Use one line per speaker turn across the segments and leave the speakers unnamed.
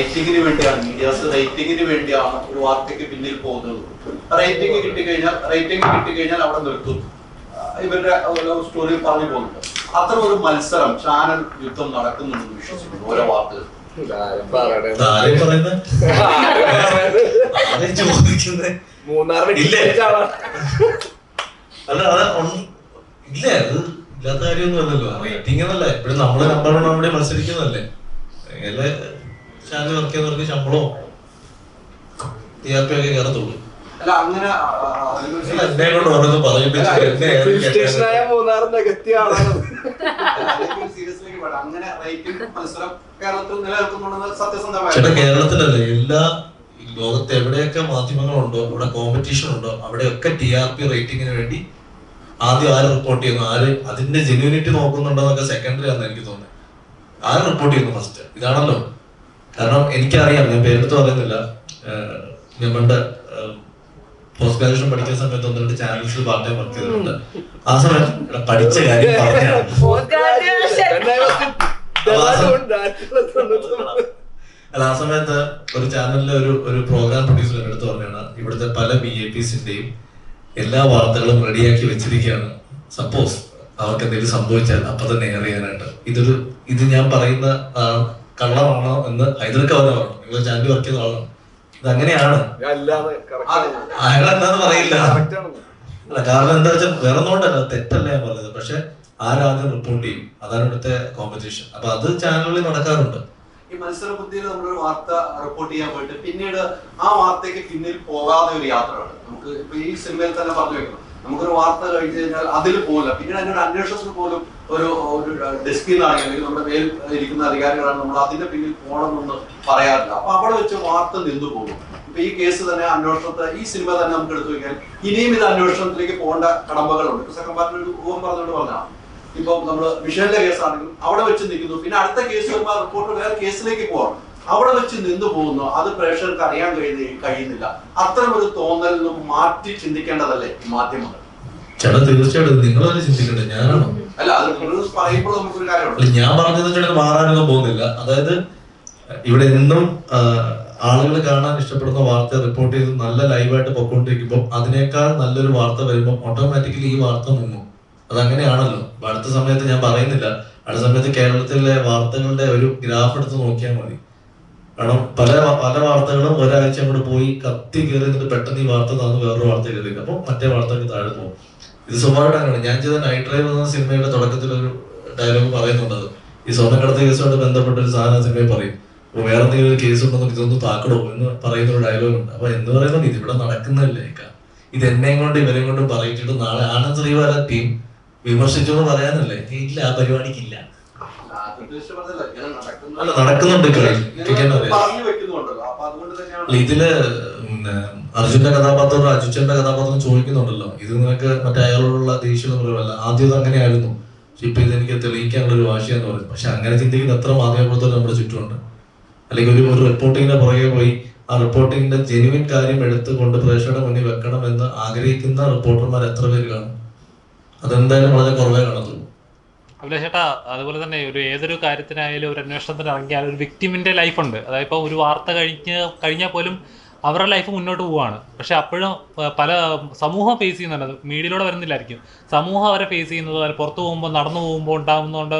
റേറ്റിംഗിന് വേണ്ടിയാണ് മീഡിയാസ് റേറ്റിംഗിന് വേണ്ടിയാണ് ഒരു വാർത്തയ്ക്ക് പിന്നിൽ പോകുന്നത്. റേറ്റിംഗ് കിട്ടിക്കഴിഞ്ഞാൽ റേറ്റിംഗ് കിട്ടിക്കഴിഞ്ഞാൽ അവിടെ നിർത്തും. ഇവരുടെ ഓരോ സ്റ്റോറി പറഞ്ഞു പോകുന്നുണ്ട്. അത്ര ഒരു മത്സരം ചാനൽ യുദ്ധം നടക്കുന്നുണ്ടെന്ന് വിശ്വസിക്കുന്നു ഓരോ വാർത്തകൾ.
അല്ല അത് ഒന്ന്- ഇല്ല അത് ഇല്ലാത്ത കാര്യമൊന്നും അല്ലല്ലോ റേറ്റിംഗ് എന്നല്ല. ഇപ്പോഴും നമ്മൾ നമ്പർ വൺ അവിടെ മത്സരിക്കുന്നതല്ലേ? ചാനൽ വർക്ക് ചെയ്യുന്നവർക്ക് ശമ്പളോ ടി ആർ പി ഒക്കെ കയറത്തുള്ളൂ.
അല്ല അങ്ങനെ
എന്നെ കൊണ്ട് ഓരോന്ന്.
മൂന്നാർ നികത്തിയ ആളാണ്.
ചേട്ടാ കേരളത്തിലല്ലേ എല്ലാ ലോകത്ത് എവിടെയൊക്കെ മാധ്യമങ്ങളുണ്ടോ അവിടെ കോമ്പറ്റീഷൻ ഉണ്ടോ അവിടെയൊക്കെ ടി ആർ പി റേറ്റിംഗിന് വേണ്ടി ആദ്യം ആര് റിപ്പോർട്ട് ചെയ്യുന്നു? ആര് അതിന്റെ ജെന്യൂനിറ്റി നോക്കുന്നുണ്ടോ എന്നൊക്കെ സെക്കൻഡറി ആണെന്ന് എനിക്ക് തോന്നുന്നത് ആര് റിപ്പോർട്ട് ചെയ്യുന്നു ഫസ്റ്റ് ഇതാണല്ലോ. കാരണം എനിക്കറിയാം ഞാൻ പേരെടുത്ത് പറയുന്നില്ല. ഞാൻ പണ്ട് പോസ്റ്റ് ഗ്രാജുവേഷൻ പഠിക്കുന്ന സമയത്ത് ഒന്ന് രണ്ട് ചാനൽസിൽ പാർട്ട് ടൈം വർക്ക് ചെയ്തിട്ടുണ്ട്. ആ സമയത്ത് പഠിച്ച കാര്യം അല്ല ആ സമയത്ത് ഒരു ചാനലിലെ ഒരു ഒരു പ്രോഗ്രാം പ്രൊഡ്യൂസർ എന്റെ അടുത്ത് പറഞ്ഞാണ് ഇവിടുത്തെ പല ബി എ പിസിന്റെയും എല്ലാ വാർത്തകളും റെഡിയാക്കി വെച്ചിരിക്കുകയാണ്. സപ്പോസ് അവർക്ക് എന്തെങ്കിലും സംഭവിച്ചാൽ അപ്പൊ തന്നെ എയർ ചെയ്യാനായിട്ട്. ഇതൊരു ഇത് ഞാൻ പറയുന്ന കള്ളമാണോ എന്ന് ഹൈദർക്ക് അവരെ പറഞ്ഞു? നിങ്ങൾ ചാനൽ വർക്ക് ചെയ്ത ആളാണ്. ഇത് അങ്ങനെയാണ് അയാൾ എന്താന്ന് പറയില്ല.
കറക്റ്റ് ആണ്
അല്ല കാരണം എന്താ വെച്ചാൽ വേറെ ഒന്നുകൊണ്ടല്ല തെറ്റല്ല ഞാൻ പറഞ്ഞത്. പക്ഷെ ആരാദ്യം റിപ്പോർട്ട് ചെയ്യും. അതാണ് ഇവിടുത്തെ കോമ്പറ്റീഷൻ അപ്പൊ അത് ചാനലുകളിൽ നടക്കാറുണ്ട്.
ഈ മത്സര ബുദ്ധിയിൽ നമ്മളൊരു വാർത്ത റിപ്പോർട്ട് ചെയ്യാൻ പോയിട്ട് പിന്നീട് ആ വാർത്തയ്ക്ക് പിന്നിൽ പോകാതെ ഒരു യാത്രയാണ്. നമുക്ക് ഇപ്പൊ ഈ സിനിമയിൽ തന്നെ പറഞ്ഞു വെക്കണം നമുക്കൊരു വാർത്ത കഴിഞ്ഞു കഴിഞ്ഞാൽ അതിൽ പോകില്ല. പിന്നീട് അതിന്റെ അന്വേഷണത്തിന് പോലും ഒരു ഒരു ഡെസ്കിൽ നിന്നാണെങ്കിൽ അല്ലെങ്കിൽ നമ്മുടെ മേൽ ഇരിക്കുന്ന അധികാരികളാണ് നമ്മൾ അതിന്റെ പിന്നിൽ പോകണമെന്ന് പറയാറില്ല. അപ്പൊ അവിടെ വെച്ച് വാർത്ത നിന്നു പോകും. ഇപ്പൊ ഈ കേസ് തന്നെ അന്വേഷണത്തെ ഈ സിനിമ തന്നെ നമുക്ക് എടുത്തു കഴിഞ്ഞാൽ ഇനിയും ഇത് അന്വേഷണത്തിലേക്ക് പോകേണ്ട കടമ്പകളുണ്ട്. ഇപ്പൊ സെക്കൻഡ് ഒരു ഊഹം പറഞ്ഞുകൊണ്ട് പറഞ്ഞാൽ ഇപ്പൊ നമ്മൾ മിഷേലിന്റെ കേസാണെങ്കിലും അവിടെ വെച്ച് നിൽക്കുന്നു. പിന്നെ അടുത്ത കേസ് വരുമ്പോൾ റിപ്പോർട്ട് വേറെ കേസിലേക്ക് പോകണം അവിടെ വെച്ച് നിന്നു പോകുന്നു. അത് പ്രേക്ഷകർക്ക് അറിയാൻ കഴിയുന്ന കഴിയുന്നില്ല. അത്തരം ഒരു തോന്നലിൽ നിന്നും മാറ്റി ചിന്തിക്കേണ്ടതല്ലേ മാധ്യമങ്ങൾ?
ചേട്ടാ തീർച്ചയായിട്ടും. നിങ്ങളത് ചിന്തിക്കണ്ട ഞാനാണോ? ഞാൻ പറഞ്ഞത് ചേട്ടൻ മാറാനൊന്നും പോകുന്നില്ല. അതായത് ഇവിടെ എന്നും ആളുകൾ കാണാൻ ഇഷ്ടപ്പെടുന്ന വാർത്ത റിപ്പോർട്ട് ചെയ്ത് നല്ല ലൈവായിട്ട് പൊക്കോണ്ടിരിക്കുമ്പോൾ അതിനേക്കാൾ നല്ലൊരു വാർത്ത വരുമ്പോൾ ഓട്ടോമാറ്റിക്കലി ഈ വാർത്ത മുങ്ങും. അതങ്ങനെയാണല്ലോ. അടുത്ത സമയത്ത് ഞാൻ പറയുന്നില്ല. അടുത്ത സമയത്ത് കേരളത്തിലെ വാർത്തകളുടെ ഒരു ഗ്രാഫ് എടുത്ത് നോക്കിയാൽ മതി. കാരണം പല പല വാർത്തകളും ഒരാഴ്ച അങ്ങോട്ട് പോയി കത്തി കയറി എന്നിട്ട് പെട്ടെന്ന് ഈ വാർത്ത തന്നു വേറൊരു വാർത്ത കയറി അപ്പോൾ മറ്റേ വാർത്തക്ക് താഴെ പോകും ഇത് സ്വഭാവമായിട്ട് അങ്ങനെയാണ്. ഞാൻ ചെയ്ത നൈറ്റ് ഡ്രൈവ് എന്ന സിനിമയുടെ തുടക്കത്തിൽ ഒരു ഡയലോഗ് പറയുന്നുണ്ട് അത്. ഈ സ്വർണക്കടത്ത് കേസുമായിട്ട് ബന്ധപ്പെട്ട ഒരു സാധനം സിനിമയിൽ പറയും. അപ്പൊ വേറെ എന്തെങ്കിലും ഒരു കേസ് ഉണ്ടെന്ന് ഇതൊന്ന് താക്കടോ എന്ന് പറയുന്ന ഒരു ഡയലോഗ് ഉണ്ട്. അപ്പൊ എന്ന് പറയുന്നത് ഇതിവിടെ ഇവിടെ നടക്കുന്നതല്ലേ ഇത് എന്നെയും കൊണ്ട് ഇവരെയും കൊണ്ട് പറയിച്ചിട്ട് നാളെ ആനന്ദ് ശ്രീവാല ടീം വിമർശിച്ചു എന്ന് പറയാനല്ലേ? ഇല്ല ആ പരിപാടിക്കില്ല. അല്ല, നടക്കുന്നുണ്ട് ഇതിൽ അർജുന്റെ കഥാപാത്രം അജിച്ചന്റെ കഥാപാത്രം ചോദിക്കുന്നുണ്ടല്ലോ. ഇത് നിനക്ക് മറ്റേ അയാളോടുള്ള ദേഷ്യം പറയുമല്ല. ആദ്യം അങ്ങനെയായിരുന്നു. പക്ഷെ ഇപ്പൊ ഇത് എനിക്ക് തെളിയിക്കാനുള്ള ഒരു വാശിയെന്ന് പറയും പക്ഷെ അങ്ങനെ ചിന്തിക്കുന്ന എത്ര മാധ്യമപ്രവർത്തകർ നമ്മുടെ ചുറ്റുമുണ്ട്. അല്ലെങ്കിൽ ഒരു ഒരു റിപ്പോർട്ടിങ്ങിന്റെ പുറകെ പോയി ആ റിപ്പോർട്ടിങ്ങിന്റെ ജെനുവിൻ കാര്യം എടുത്തുകൊണ്ട് പ്രേക്ഷകരുടെ മുന്നിൽ വെക്കണം എന്ന് ആഗ്രഹിക്കുന്ന റിപ്പോർട്ടർമാർ എത്ര പേര് കാണും? അതെന്തായാലും വളരെ കുറവേ കാണത്തുള്ളൂ.
അഭിലാഷേട്ടാ അതുപോലെ തന്നെ ഒരു ഏതൊരു കാര്യത്തിനായാലും ഒരു അന്വേഷണത്തിന് ഇറങ്ങിയാൽ ഒരു വിക്ടിമിന്റെ ലൈഫുണ്ട് അതായത് ഇപ്പോൾ ഒരു വാർത്ത കഴിഞ്ഞ് കഴിഞ്ഞാൽ പോലും അവരുടെ ലൈഫ് മുന്നോട്ട് പോവാണ് പക്ഷെ അപ്പോഴും പല സമൂഹം ഫേസ് ചെയ്യുന്നുണ്ട്. മീഡിയയിലൂടെ വരുന്നില്ലായിരിക്കും. സമൂഹം അവരെ ഫേസ് ചെയ്യുന്നത് അവർ പുറത്തു പോകുമ്പോൾ നടന്നു പോകുമ്പോൾ ഉണ്ടാകുന്നതുകൊണ്ട്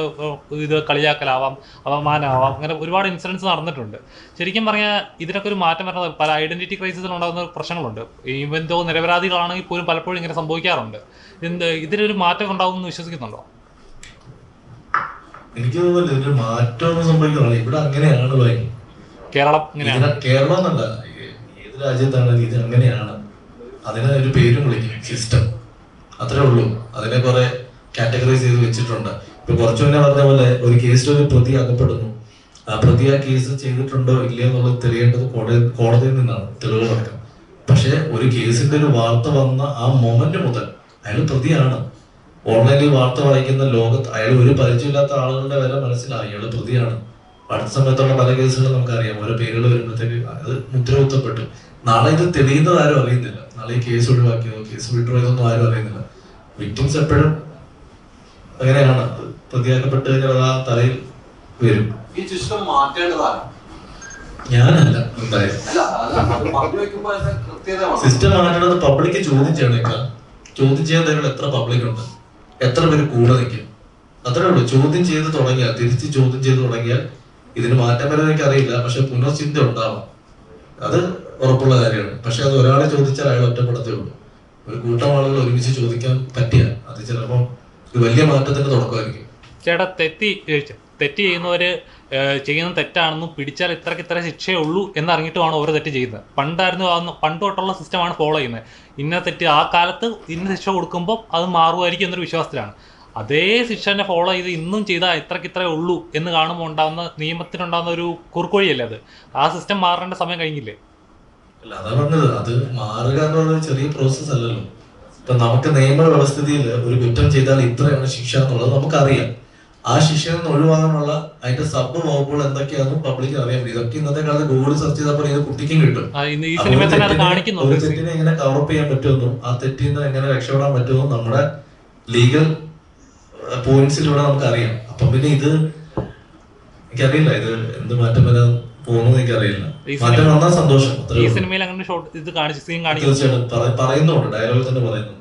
ഇത് കളിയാക്കലാവാം അപമാനമാവാം അങ്ങനെ ഒരുപാട് ഇൻസിഡൻസ് നടന്നിട്ടുണ്ട്. ശരിക്കും പറഞ്ഞാൽ ഇതിനൊക്കെ ഒരു മാറ്റം വരുന്നത് പല ഐഡന്റിറ്റി ക്രൈസിസിൽ ഉണ്ടാകുന്ന പ്രശ്നങ്ങളുണ്ട്. ഈവൻ തോ നിരപരാധികളാണെങ്കിൽ പോലും പലപ്പോഴും ഇങ്ങനെ സംഭവിക്കാറുണ്ട്. എന്ത് ഇതിനൊരു മാറ്റം ഉണ്ടാകുമെന്ന് വിശ്വസിക്കുന്നുണ്ടോ?
എനിക്ക് തോന്നുന്നില്ല ഒരു മാറ്റം സംഭവിക്കുന്നില്ല. ഇവിടെ അങ്ങനെയാണല്ലോ.
കേരളം
കേരളം എന്നല്ല ഏ- രീതി അങ്ങനെയാണ്. അതിന് ഒരു പേരും വിളിക്കും സിസ്റ്റം അത്രേ ഉള്ളൂ. അതിനെ കുറെ കാറ്റഗറൈസ് ചെയ്ത് വെച്ചിട്ടുണ്ട്. ഇപ്പൊ കുറച്ചു മുന്നേ പറഞ്ഞ പോലെ ഒരു കേസിൽ ഒരു പ്രതി അകപ്പെടുന്നു ആ പ്രതി ആ കേസ് ചെയ്തിട്ടുണ്ടോ ഇല്ലയോ എന്നുള്ളത് തെളിയേണ്ടത് കോടതി കോടതിയിൽ നിന്നാണ് തെളിവുകളടക്കം. പക്ഷെ ഒരു കേസിന്റെ ഒരു വാർത്ത വന്ന ആ മൊമെന്റ് മുതൽ അയാൾ പ്രതിയാണ്. ഓൺലൈനിൽ വാർത്ത വായിക്കുന്ന ലോകത്ത് അയാൾ ഒരു പരിചയമില്ലാത്ത ആളുകളുടെ വരെ മനസ്സിലായി. അയാൾ പ്രതിയാണ്. അടുത്ത സമയത്തുള്ള പല കേസുകളും നമുക്കറിയാം. ഓരോ പേരുകൾ വരുമ്പോഴത്തേക്ക് അത് മുദ്രകുത്തപ്പെട്ടു. നാളെ ഇത് തെളിയുന്നത് ആരും അറിയുന്നില്ല. നാളെ ഈ കേസ് ഒഴിവാക്കിയതോ കേസ് വിഡ്രോ ചെയ്തൊന്നും ആരും അറിയുന്നില്ല. വിക്ടിംസ് എപ്പോഴും അങ്ങനെയാണ്. പ്രതിയാക്കപ്പെട്ട് കഴിഞ്ഞാൽ ആ തലയിൽ വരും.
ഈ സിസ്റ്റം മാറ്റേണ്ടതാണ്.
ഞാനല്ല. എന്തായാലും. സിസ്റ്റം മാറ്റേണ്ടത് പബ്ലിക്ക് ചോദ്യം ചെയ്യണേക്കാ. ചോദ്യം ചെയ്യാൻ തരുന്ന എത്ര പബ്ലിക് ഉണ്ട്? എത്ര പേര് കൂടെ നിൽക്കും? അത്രേ ഉള്ളൂ. ചോദ്യം ചെയ്ത് തുടങ്ങിയാൽ തിരിച്ച് ചോദ്യം ചെയ്ത് തുടങ്ങിയാൽ ഇതിന് മാറ്റം വരാൻ എനിക്ക് അറിയില്ല പക്ഷെ പുനർചിന്ത ഉണ്ടാവാം അത് ഉറപ്പുള്ള കാര്യമാണ്. പക്ഷെ അത് ഒരാളെ ചോദിച്ചാൽ അയാൾ ഒറ്റപ്പെടുത്തേ ഉള്ളൂ. ഒരു കൂട്ടം ആളുകൾ ഒരുമിച്ച് ചോദിക്കാൻ പറ്റിയ അത് ചിലപ്പോൾ ഒരു വലിയ മാറ്റത്തിന്റെ തുടക്കമായിരിക്കും.
ചേട്ടാ തെറ്റി തെറ്റ് ചെയ്യുന്നവര് ചെയ്യുന്ന തെറ്റാണെന്നും പിടിച്ചാൽ ഇത്രക്ക് ഇത്ര ശിക്ഷയേ ഉള്ളൂ എന്നറിഞ്ഞിട്ടുമാണ് ഓരോ തെറ്റ് ചെയ്യുന്നത്. പണ്ടായിരുന്നു പണ്ട് തൊട്ടുള്ള സിസ്റ്റമാണ് ഫോളോ ചെയ്യുന്നത്. ഇന്ന തെറ്റ് ആ കാലത്ത് ഇന്ന ശിക്ഷ കൊടുക്കുമ്പോൾ അത് മാറുമായിരിക്കും എന്നൊരു വിശ്വാസത്തിലാണ്. അതേ ശിക്ഷ തന്നെ ഫോളോ ചെയ്ത് ഇന്നും ചെയ്താൽ ഇത്രക്കിത്രേ ഉള്ളൂ എന്ന് കാണുമ്പോൾ ഉണ്ടാകുന്ന നിയമത്തിനുണ്ടാകുന്ന ഒരു കുറുക്കുഴിയല്ലേ അത്? ആ സിസ്റ്റം മാറേണ്ട സമയം കഴിഞ്ഞില്ലേ?
അല്ല അതാ പറഞ്ഞത്. അത് മാറുക എന്ന് ചെറിയ പ്രോസസ് അല്ലല്ലോ. ഇപ്പൊ നമുക്ക് നിയമ വ്യവസ്ഥിതിയിൽ ഒരു കുറ്റം ചെയ്താൽ ഇത്രയാണ് ശിക്ഷ എന്നുള്ളത് നമുക്കറിയാം. ആ ശിക്ഷയിൽ നിന്ന് ഒഴിവാകാനുള്ള അതിന്റെ സബ് വകുപ്പുകൾ എന്തൊക്കെയാണെന്ന് പബ്ലിക് അറിയാം ഇതൊക്കെ ഇന്നത്തെ കാലത്ത് ഗൂഗിൾ സെർച്ച് ചെയ്തപ്പോൾ ഇത് കുട്ടിക്കും കിട്ടും. ഒരു തെറ്റിനെ എങ്ങനെ കവറപ്പ് ചെയ്യാൻ പറ്റുമെന്നും ആ തെറ്റിൽ നിന്ന് എങ്ങനെ രക്ഷപ്പെടാൻ പറ്റുമെന്നും നമ്മുടെ ലീഗൽ പോയിന്റ്സിലൂടെ നമുക്കറിയാം. അപ്പം പിന്നെ ഇത് എനിക്കറിയില്ല. ഇത് എന്ത് മാറ്റം വരാൻ പോകുന്നു എനിക്കറിയില്ല. മാറ്റം വന്നാൽ സന്തോഷം.
ഈ. സിനിമയിൽ അങ്ങനെ ഇത് കാണിച്ച് സീൻ
തീർച്ചയായിട്ടും. പറയുന്നുണ്ട്. ഡയലോഗ് തന്നെ പറയുന്നുണ്ട്.